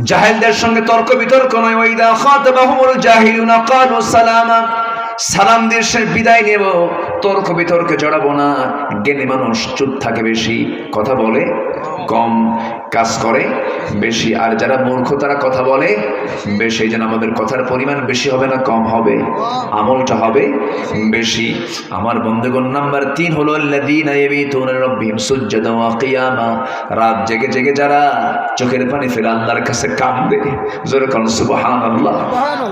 জাহেলদের সঙ্গে তর্ক বিতর্ক নয়। ওইদা খাতাবাহুমুল জাহিলুনা ক্বালু সালামা। সালাম দিয়ে বিদায় নেব। তর্ক বিতর্কে জড়াবো না। জ্ঞানী মানুষ চুপ থাকে বেশি। কথা বলে। কম কাজ করে বেশি। আর যারা মূর্খ তারা কথা বলে বেশি। জন্য আমাদের কথার পরিমাণ বেশি হবে না কম হবে। আমলটা হবে বেশি। আমার বন্ধুগণ নাম্বার তিন হলো রাত জেগে জেগে যারা চোখের পানি ফেলে আল্লাহর কাছে কাঁদবে জোরে কোন সুবহানাল্লাহ।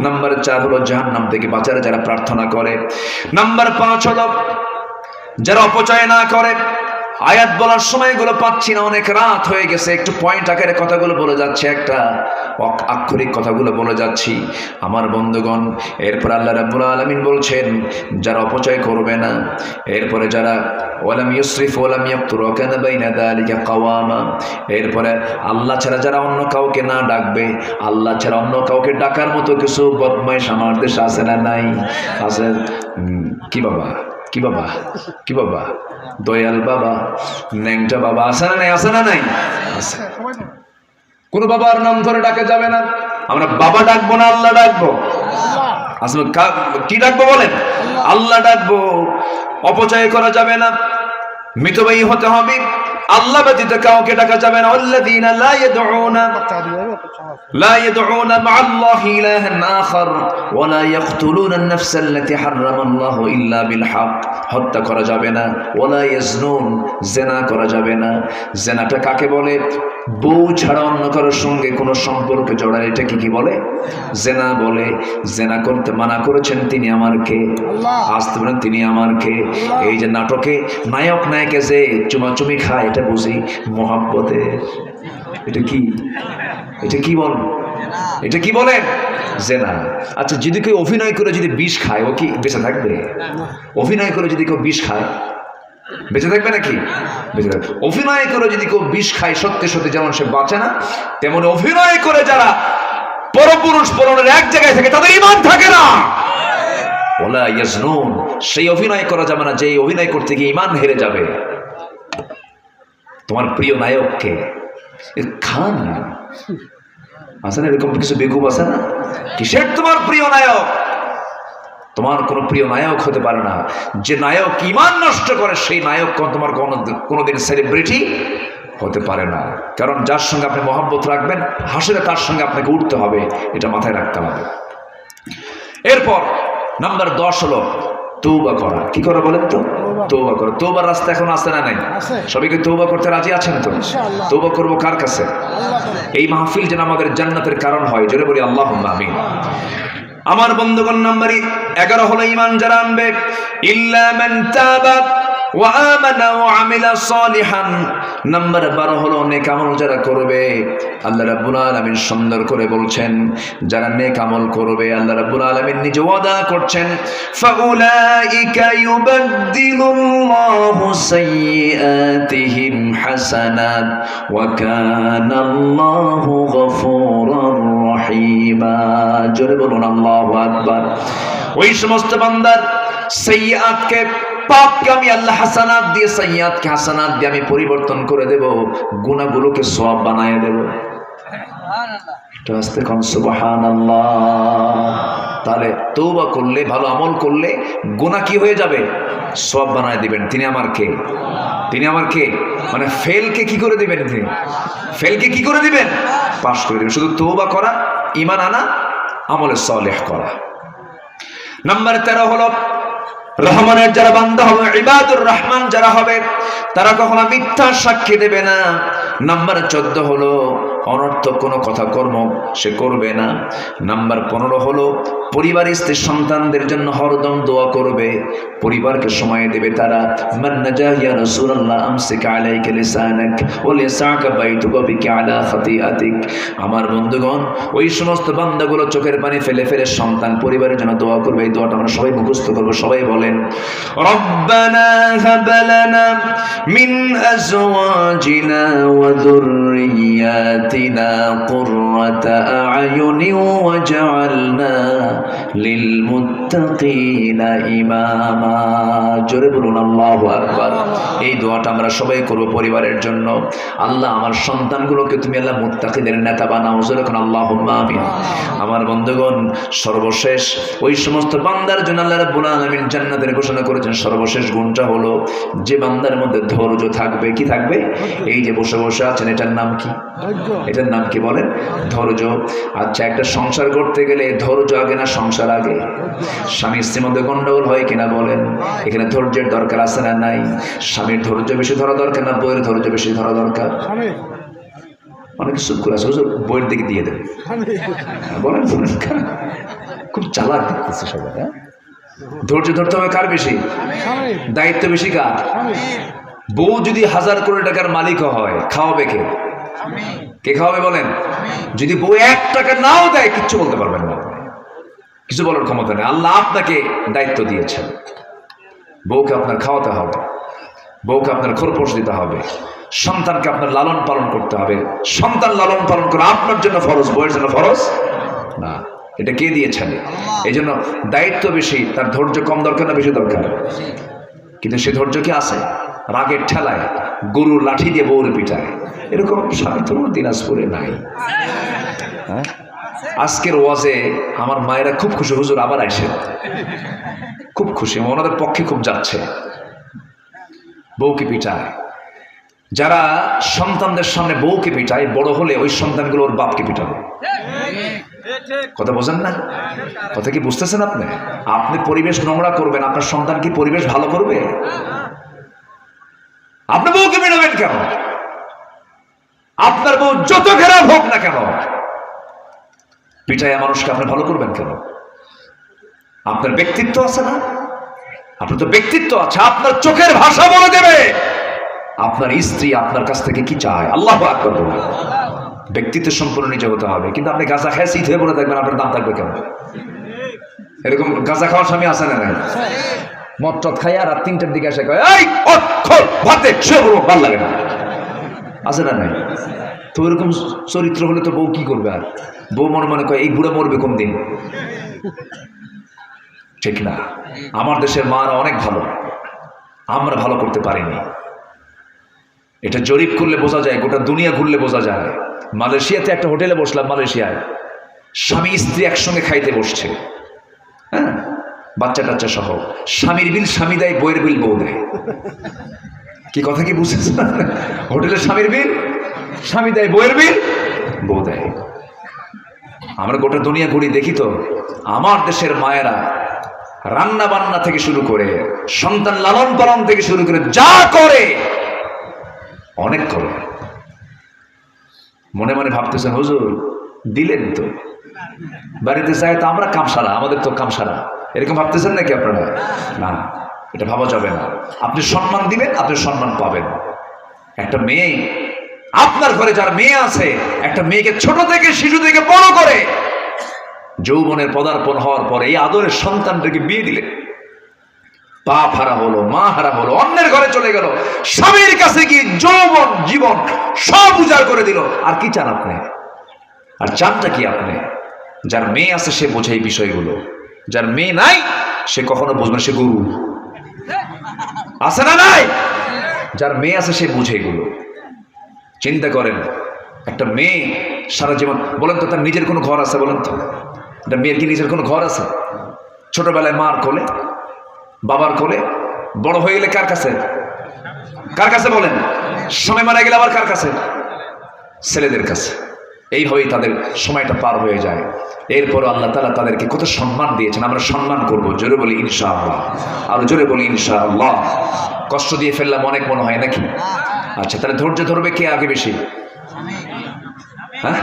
নাম্বার চার হলো জাহান্নাম থেকে বাঁচার যারা প্রার্থনা করে। নাম্বার পাঁচ হলো যারা অপচয় না করে আয়াত বলার সময়গুলো পাচ্ছি না, অনেক রাত হয়ে গেছে। একটু পয়েন্ট আকারে কথাগুলো বলে যাচ্ছে একটা। আক্ষরিক কথাগুলো বলে যাচ্ছি। আমার বন্ধুগণ, এরপর আল্লাহ রাব্বুল আলামিন বলছেন, যারা অপচয় করবে না, এরপরে যারা ওয়ালাম ইউসরিফ ওয়ালাম ইয়াকতুর, ওয়া কানা বাইনা যালিকা কাওয়ামা, এরপরে আল্লাহ ছাড়া যারা অন্য কাউকে না ডাকবে, আল্লাহ ছাড়া অন্য কাউকে ডাকার মতো কিছু বদমাইশ আমার দেশে আছে না নাই? আছে কি বাবা? কি বাবা? কি বাবা? দয়াল বাবা, ন্যাংটা বাবা আসে না নাই আসে না নাই? কোন বাবার নাম ধরে ডাকে যাবে না। আমরা বাবা ডাকবো না, আল্লাহ ডাকবো? আসলে কি ডাকবো বলেন? আল্লাহ ডাকবো। অপচয় করা যাবে না। মিতবায়ী হতে হবে। আল্লাহ ব্যতীত কাউকে ডাকা যাবে না। আল্লাযীনা লা ইয়াদউনা লা ইয়াদউনা ইলাহান ওয়া লা আন-নাফসা আল্লাতী হারামাল্লাহু ইল্লা বিল হক হত্যা করা যাবে না। ওয়া লা ইয়াজনুন করা যাবে না। কাকে বলে? বউ ছাড়া অন্য কারোর সঙ্গে কোনো সম্পর্ক জড়ায় এটা কি বলে? জেনা বলে। জেনা করতে মানা করেছেন তিনি আমার কে? আসতে তিনি আমার কে? এই যে নাটকে নায়ক নায়কে যে চুমাচুমি খায় বুঝি মোহাব্বতে। এটা কি? এটা কি বল? এটা কি বলে জেনা। আচ্ছা যদি কেউ অভিনয় করে যদি বিষ খায়, ও কি বেঁচে থাকবে? অভিনয় করে যদি কেউ বিষ খায়, বেঁচে থাকবে নাকি? বেঁচে থাকবে। অভিনয় করে যদি কেউ বিষ খায়, সত্যি সত্যি যেমন সে বাঁচে না, তেমন অভিনয় করে যারা পরপুরুষ পরনের এক জায়গায় থাকে তাদের ইমান থাকে না। ওলা ইয়াজনুন। সেই অভিনয় করা যাবে না যে অভিনয় করতে গিয়ে ইমান হেরে যাবে। তোমার প্রিয় নায়ককে খান। আছে না এরকম কিছু বেকুব আছে না? কিসের তোমার প্রিয় নায়ক? তোমার কোনো প্রিয় নায়ক হতে পারে না। যে নায়ক ইমান নষ্ট করে, সেই নায়ক তোমার কোনো কোনোদিন সেলিব্রিটি হতে পারে না। কারণ যার সঙ্গে আপনি মহাব্বত রাখবেন হাসলে তার সঙ্গে আপনাকে উঠতে হবে, এটা মাথায় রাখতে হবে। এরপর, নাম্বার দশ হলো তৌবা করা। কি করা বলেন তো? তৌবা করো। তৌবার রাস্তা এখন আসে না নাই? আছে। সবাইকে তোবা করতে রাজি আছেন তো? তোবা তৌবা করব কার কাছে? এই মাহফিল যেন আমাদের জান্নাতের কারণ হয় জোরে বলি আল্লাহ আমিন। আমার বন্ধুগণ নাম্বারই এগারো হলো ইমান যারা আনবে। ইল্লা মান তাবা নাম্বার বারো হলো নেক আমল যারা করবে, আল্লাহ রাব্বুল আলামিন সুন্দর করে বলছেন, যারা নেক করবে, আল্লাহ রাব্বুল আলামিন নিজে ওয়াদা করছেন, ফাউলাইকা ইউবাদদিলুল্লাহু সাইয়্যাতিহিম হাসানাত ওয়া কানা আল্লাহু গফুরার রহিমা। জোরে বলুন, আল্লাহু আকবার। ওই সমস্ত বান্দার সাইয়্যাতকে পাপকে আমি আল্লাহ হাসানাত দিয়ে সাইয়াতকে হাসানাত দিয়ে আমি পরিবর্তন করে দেব গুণাগুলোকে সব বানায় দেব। আস্তে কন, সুবহানাল্লাহ। তাহলে তৌবা করলে, ভালো আমল করলে কি হয়ে যাবে? সব বানায় দিবেন। তিনি আমার কে? তিনি আমার কে? মানে ফেলকে কি করে দিবেন ফেলকে কি করে দিবেন? পাশ করে দিবেন। শুধু তৌবা করা ইমান আনা, আমলে সলেহ করা। নাম্বার তেরো হলো রহমানের যারা বান্দা হবে, ইবাদুর রহমান যারা হবে, তারা কখনো মিথ্যা সাক্ষী দেবে না। নাম্বার চোদ্দ হলো অনর্থক কোনো কথা কর্ম সে করবে না। নাম্বার পনেরো হলো পরিবার স্ত্রী সন্তানদের জন্য হরদম দোয়া করবে। পরিবারকে সময় দেবে তারা আমার বন্ধুগণ, ওই সমস্ত চোখের পানি ফেলে ফেলে সন্তান পরিবারের জন্য দোয়া করবে। এই দোয়াটা আমরা সবাই মুখস্থ করব, সবাই বলেন মিন আজওয়াজিনা ওয়া যুররিয়াতিনা آياتنا قرة أعين وجعلنا للمتقين إماما জোরে বলুন আল্লাহু আকবার এই দোয়াটা আমরা সবাই করব পরিবারের জন্য আল্লাহ আমার সন্তানগুলোকে তুমি আল্লাহ মুত্তাকিদের নেতা বানাও জোরে কোন আল্লাহুম্মা আমিন আমার বন্ধুগণ সর্বশেষ ওই সমস্ত বান্দার জন্য আল্লাহ রাব্বুল আলামিন জান্নাতের ঘোষণা করেছেন সর্বশেষ গুণটা হলো যে বান্দার মধ্যে ধৈর্য থাকবে কি থাকবে এই যে বসে বসে আছেন এটার নাম কি এটার নাম কি বলেন? ধৈর্য। আচ্ছা একটা সংসার করতে গেলে ধৈর্য আগে না সংসার আগে? স্বামী স্ত্রীর মধ্যে গন্ডগোল হয় কিনা বলেন? এখানে ধৈর্যের দরকার আছে না নাই? স্বামীর ধৈর্য বেশি ধরা দরকার না বইয়ের ধৈর্য বেশি ধরা দরকার? অনেক চুপ করে আছে বইয়ের দিকে দিয়ে দেবে বলেন বলেন। খুব চালাক দেখতেছে সবাই হ্যাঁ? ধৈর্য ধরতে হবে কার বেশি? দায়িত্ব বেশি কার? বউ যদি হাজার কোটি টাকার মালিক হয় খাওয়াবে কে? কে খাওয়াবে বলেন? যদি বউ এক টাকা নাও দেয় কিচ্ছু বলতে পারবেন না। কিছু বলার ক্ষমতা নেই। আল্লাহ আপনাকে দায়িত্ব দিয়েছেন। বউকে আপনার খাওয়াতে হবে। বউকে আপনার খোরপোশ দিতে হবে। সন্তানকে আপনার লালন পালন করতে হবে। সন্তান লালন পালন করা আপনার জন্য ফরজ বউয়ের জন্য ফরজ? না। এটা কে দিয়েছেন? এই জন্য দায়িত্ব বেশি তার ধৈর্য কম দরকার না বেশি দরকার? কিন্তু সে ধৈর্য কি আছে? রাগের ঠেলায় গরুর লাঠি দিয়ে বউর পিটায়। এরকম স্বামী দিনাজপুরে নাই। হ্যাঁ? আজকের ওয়াজে আমার মায়েরা খুব খুশি, হুজুর আবার আইসে খুব খুশি, ওনাদের পক্ষে খুব যাচ্ছে। বউকে পিটায়। যারা সন্তানদের সামনে বউকে পিটায়, বড় হলে ওই সন্তানগুলো ওর বাপকে পিটাবে। কথা বোঝেন না? কথা কি বুঝতেছেন আপনি? আপনি পরিবেশ নোংরা করবেন, আপনার সন্তান কি পরিবেশ ভালো করবে? আপনি বউকে মেনাবেন কেন? আপনার বউ যত খারাপ হোক না কেন? পিঠায় মানুষকে আপনি ভালো করবেন কেন? আপনার ব্যক্তিত্ব আছে না? আপনার তো ব্যক্তিত্ব আছে, আপনার চোখের ভাষা বলে দেবে। আপনার স্ত্রী আপনার কাছ থেকে কি চায়? আল্লাহ আকবর বলুন। ব্যক্তিত্ব সম্পূর্ণ নিজে হতে হবে, কিন্তু আপনি গাঁজা খায় শীত হয়ে বলে দেখবেন আপনার দাম থাকবে কেন এরকম গাঁজা খাওয়ার স্বামী আছে না নাই মদ টদ খাই আর রাত তিনটার দিকে এসে কয় এই খোল, ভাতে শুয়ে ভালো লাগে না। আছে না নাই? তো এরকম চরিত্র হলে তো বউ কি করবে আর? বউ মনে মনে কয় এই বুড়ো মরবে কোন দিন ঠিক না। আমার দেশের মারা অনেক ভালো। আমরা ভালো করতে পারিনি। এটা জরিপ করলে বোঝা যায় গোটা দুনিয়া ঘুরলে বোঝা যায়। মালয়েশিয়াতে একটা হোটেলে বসলাম মালয়েশিয়ায়। স্বামী স্ত্রী একসঙ্গে খাইতে বসছে। হ্যাঁ? বাচ্চা টাচ্চা সহ। স্বামীর বিল স্বামী দেয় বইয়ের বিল বউ দেয়। কি কথা কি বুঝতেছেন হোটেলে স্বামীর বিল, স্বামী দেয় বইয়ের বিল, বউ দেয়। আমরা গোটা দুনিয়া ঘুরি, দেখি তো, আমার দেশের মায়েরা রান্না বান্না থেকে শুরু করে, সন্তান লালন পালন থেকে শুরু করে, যা করে, অনেক করে। মনে মনে ভাবতেছেন, হুজুর, দিলেন তো। বাড়িতে চাই তো আমরা কামসারা, আমাদের তো কামসারা। এরকম ভাবতেছেন নাকি আপনারা? না, এটা ভাবা যাবে না। আপনি সম্মান দিবেন, আপনি সম্মান পাবেন। একটা মেয়ে, আপনার ঘরে যার মেয়ে আছে, একটা মেয়েকে ছোট থেকে, শিশু থেকে বড় করে যৌবনের পদার্পণ হওয়ার পরে এই আদরের সন্তানটাকে বিয়ে দিলে বাপ হারা হলো, মা হারা হলো, অন্যের ঘরে চলে গেল। স্বামীর কাছে গিয়ে যৌবন, জীবন সব উজাড় করে দিল। আর কি চান আপনি? আর চানটা কি আপনি? যার মেয়ে আছে, সে বোঝে এই বিষয়গুলো। যার মেয়ে নাই, সে কখনো বুঝবে সে গরু। আছে না নাই? যার মেয়ে আছে, সে বুঝে এগুলো। চিন্তা করেন, একটা মেয়ে সারা জীবন, বলেন তো তার নিজের কোনো ঘর আছে, বলেন তো। একটা মেয়ের কি নিজের কোনো ঘর আছে? ছোটবেলায় মার কোলে, বাবার কোলে, বড় হয়ে গেলে কার কাছে? কার কাছে বলেন? সময় মারা গেলে আবার কার কাছে? ছেলেদের কাছে। এইভাবেই তাদের সময়টা পার হয়ে যায়। এরপর আল্লাহ তালা তাদেরকে কত সম্মান দিয়েছেন। আমরা সম্মান করব। জোরে বলি ইনশা আল্লাহ আরও জোরে বলি ইনশা আল্লাহ কষ্ট দিয়ে ফেললাম, অনেক মনে হয় নাকি? আচ্ছা তাহলে ধৈর্য ধরবে কে আগে বেশি? হ্যাঁ?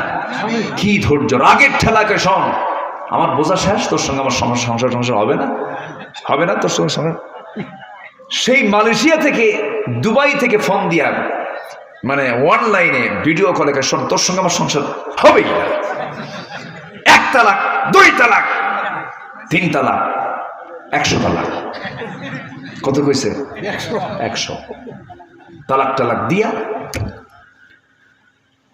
কি ধৈর্য? রাগের ঠেলাকে শোন। আমার বোঝা শেষ? তোর সঙ্গে আমার সংসার সংসার হবে না? হবে না তোর সঙ্গে সংসার? সেই মালয়েশিয়া থেকে, দুবাই থেকে ফোন দিয়া মানে অনলাইনে ভিডিও কলে শোন, তোর সঙ্গে আমার সংসার হবেই না। তালাক দুই তালাক তিন তালাক একশো তালাক। কত কইছে? একশো। তালাক টালাক দিয়া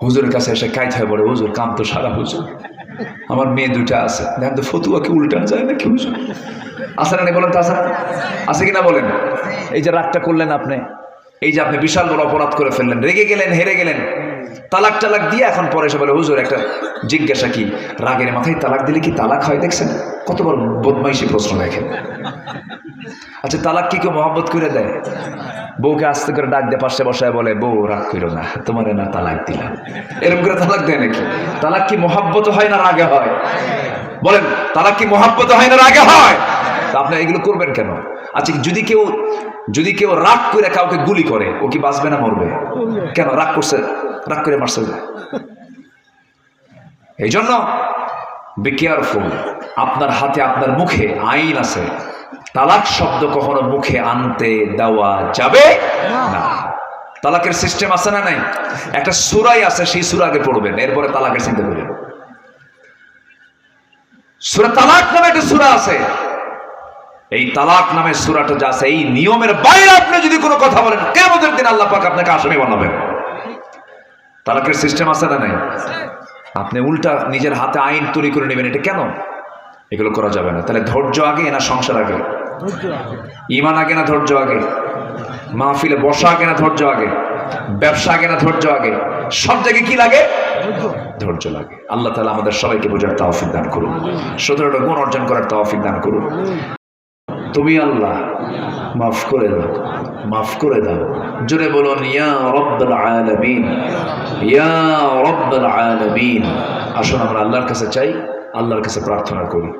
হুজুরের কাছে এসে কাইত হয়ে পড়ে হুজুর কাম তো সারা হুজুর। আমার মেয়ে দুইটা আছে। দেখেন তো ফতুয়াকে উল্টান যায় নাকি হুজুর? আছে না বলেন তো আছে কিনা বলেন? এই যে রাগটা করলেন আপনি এই যে আপনি বিশাল বড় অপরাধ করে ফেললেন রেগে গেলেন হেরে গেলেন। তালাক টালাক দিয়ে এখন পরে এসে বলে, হুজুর, একটা জিজ্ঞাসা কি? রাগের মাথায় তালাক দিলে কি তালাক হয় দেখছেন? কতবার বদমাইশি প্রশ্ন দেখেন আচ্ছা তালাক কি কেউ মহব্বত করে দেয়? বউকে আস্তে করে ডাক দিয়ে পাশে বসায় বলে, বউ, রাগ করো না, তোমার না তালাক দিলাম। এরকম করে তালাক দেয় নাকি? তালাক কি মহাব্বত হয় না রাগে হয়? বলেন, তালাক কি মহাব্বত হয় না রাগে হয়? তা আপনি এগুলো করবেন কেন? আচ্ছা যদি কেউ যদি কেউ রাগ করে কাউকে গুলি করে, ও কি বাঁচবে না মরবে? কেন? রাগ করছে? রাগ করে মারছে এই জন্য বি কেয়ারফুল আপনার হাতে, আপনার মুখে আইন আছে। তালাক শব্দ কখনো মুখে আনতে দেওয়া যাবে না। তালাকের সিস্টেম আছে না নাই? একটা সুরাই আছে, সেই সুরা আগে পড়বেন, এরপরে তালাকের চিন্তা করবেন সুরা তালাক নামে একটা সুরা আছে। এই তালাক নামের সুরাটা যা আছে, এই নিয়মের বাইরে আপনি যদি কোনো কথা বলেন কেমন দিন আল্লাহ পাক আপনাকে আসামি বানাবেন। তালাকের সিস্টেম আছে না নাই? আপনি উল্টা নিজের হাতে আইন তৈরি করে নেবেন এটা কেন? এগুলো করা যাবে না। তাহলে ধৈর্য আগে না সংসার আগে? ইমান আগে। না ধৈর্য আগে? মাহফিলে বসা আগে না ধৈর্য আগে? ব্যবসা আগে না ধৈর্য আগে? সব জায়গায় কি লাগে? ধৈর্য। লাগে। আল্লাহ তালা আমাদের সবাইকে বোঝার তৌফিক দান করুন। সতেরোটা গুণ অর্জন করার তৌফিক দান করুন। তুমি আল্লাহ মাফ করে দাও মাফ করে দাও জোরে বলুন ইয়া রব্বাল আলামিন ইয়া রব্বাল আলামিন আসুন আমরা আল্লাহর কাছে চাই আল্লাহর কাছে প্রার্থনা করি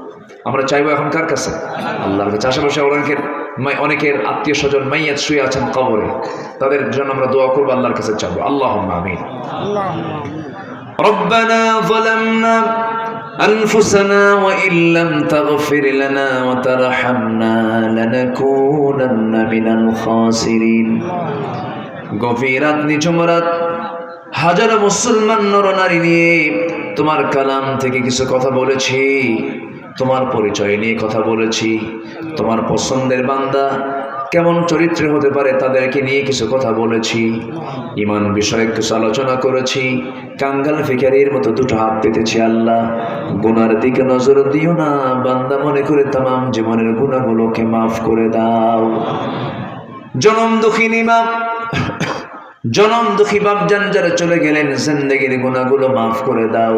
আমরা চাইবো এখন কার কাছে আল্লাহর কাছে আশেপাশে অনেকের মাই- অনেকের আত্মীয় স্বজন মাইয়াত শুয়ে আছেন কবরে তাদের জন্য আমরা দোয়া করবো আল্লাহর কাছে চাবো আল্লাহ আমিন ربنا ظلمنا أنفسنا وإن لم تغفر لنا وترحمنا لنكونن من الخاسرين গভীরাত নিচমরাত হাজারো মুসলমান নরনারী নিয়ে তোমার কালাম থেকে কিছু কথা বলেছি তোমার পরিচয় নিয়ে কথা বলেছি তোমার পছন্দের বান্দা কেমন চরিত্রে হতে পারে তাদেরকে নিয়ে কিছু কথা বলেছি। ইমান বিষয়ে কিছু আলোচনা করেছি। কাঙ্গাল ফিকারির মতো দুটো হাত পেতেছি আল্লাহ। গুনার দিকে নজর দিও না। বান্দা মনে করে তাম জীবনের গুণাগুলোকে মাফ করে দাও। জনম দুঃখিনী মা। জনম দুঃখী বাপজান যারা চলে গেলেন, জিন্দগির গুণাগুলো মাফ করে দাও।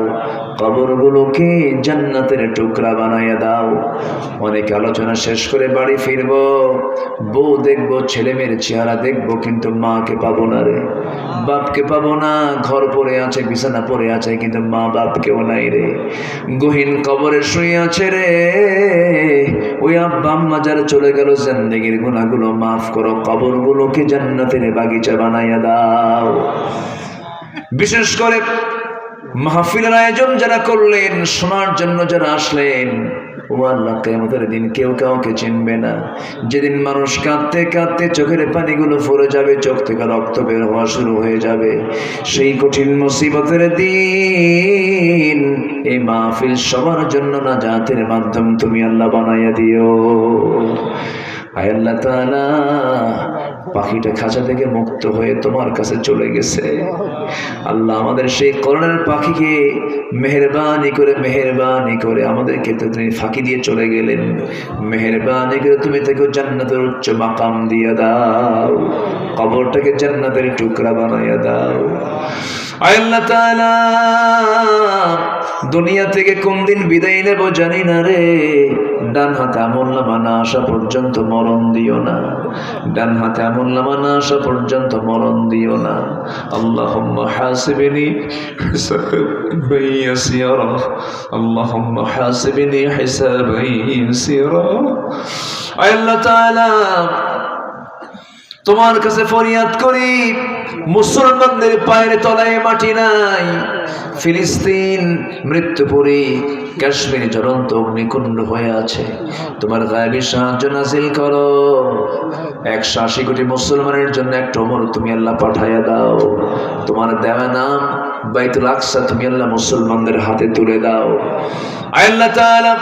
কবরগুলোকে জান্নাতের টুকরা বানাইয়া দাও। অনেক আলোচনা শেষ করে বাড়ি ফিরব। বউ দেখব ছেলে মেয়ের চেহারা দেখব, কিন্তু মাকে পাবো না রে। বাপকে পাবো না, ঘর পরে আছে, বিছানা পরে আছে, কিন্তু মা বাপ বাপকেও নাই রে। গহীন কবরে শুয়ে আছে রে। ওই আব্বা আম্মা যারা চলে গেল, জেন্দেগির গুণাগুলো মাফ করো, কবরগুলোকে জান্নাতের বাগিচা বানাইয়া দাও। বিশেষ করে মাহফিলের আয়োজন যারা করলেন, শোনার জন্য যারা আসলেন, ও আল্লাহ কেমতের দিন কেউ কাউকে চিনবে না। যেদিন মানুষ কাঁদতে কাঁদতে চোখের পানিগুলো ফরে যাবে, চোখ থেকে রক্ত বের হওয়া শুরু হয়ে যাবে। সেই কঠিন মুসিবতের দিন এই মাহফিল সবার জন্য না জাতের মাধ্যম তুমি আল্লাহ বানাইয়া দিও। আয় আল্লাহ তাআলা, পাখিটা খাঁচা থেকে মুক্ত হয়ে তোমার কাছে চলে গেছে। আল্লাহ আমাদের সেই করোনার পাখিকে মেহরবানি করে মেহরবানি করে আমাদেরকে তো তুমি ফাঁকি দিয়ে চলে গেলেন। মেহরবানি করে তুমি তাকে জান্নাতের উচ্চ মাকাম দিয়ে দাও। কবরটাকে জান্নাতের টুকরা বানাইয়া দাও। আল্লাহ তাআলা, দুনিয়া থেকে কোন দিন বিদায় নেব জানি না রে। ডান হাতে আমল নামা না আসা পর্যন্ত মরণ দিও না। ডান হাতে আমল নামা না আসা পর্যন্ত মরণ দিও না। আল্লাহুম্মা হাসিবনি আল্লাহুম্মা হাসিবনি আল্লাহ তোমার কাছে ফরিয়াদ করি। মুসলমানদের পায়ের তলায় মাটি নাই। ফিলিস্তিন মৃত্যুপুরী কাশ্মীর জ্বলন্ত অগ্নিকুণ্ড হয়ে আছে। তোমার গায়েবী সাহায্য নাজিল করো। একশো আশি কোটি মুসলমানের জন্য একটা অমর তুমি আল্লাহ পাঠাইয়া দাও। তোমার দেওয়া নাম বাইতুল আকসা তুমি আল্লাহ মুসলমানদের হাতে তুলে দাও। আল্লাহ তাআলা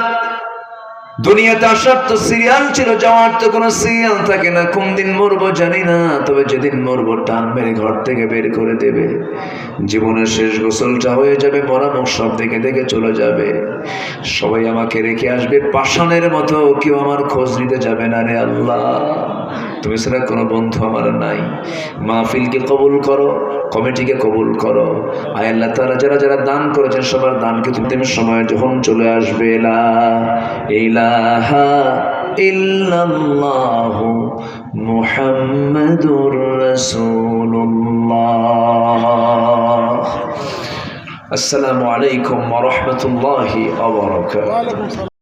দুনিয়াতে আসার তো সিরিয়াল ছিল, যাওয়ার তো কোনো সিরিয়াল থাকে না। কোন দিন মরবো জানি না, তবে যেদিন মরবো টান মেরে ঘর থেকে বের করে দেবে। জীবনের শেষ গোসলটা হয়ে যাবে মরামুখ সব দেখে দেখে চলে যাবে। সবাই আমাকে রেখে আসবে পাষাণের মতো, কেউ আমার খোঁজ নিতে যাবে না রে আল্লাহ। তুমি সেটা কোনো বন্ধু আমার নাই। মাহফিলকে কবুল করো, কমিটিকে কবুল করো। আয় আল্লাহ তারা যারা যারা দান করেছেন, সবার দানকে তুমি তুমি সময় যখন চলে আসবে, লা আসসালামু আলাইকুম ওয়া রাহমাতুল্লাহি ওয়া বারাকাতুহু।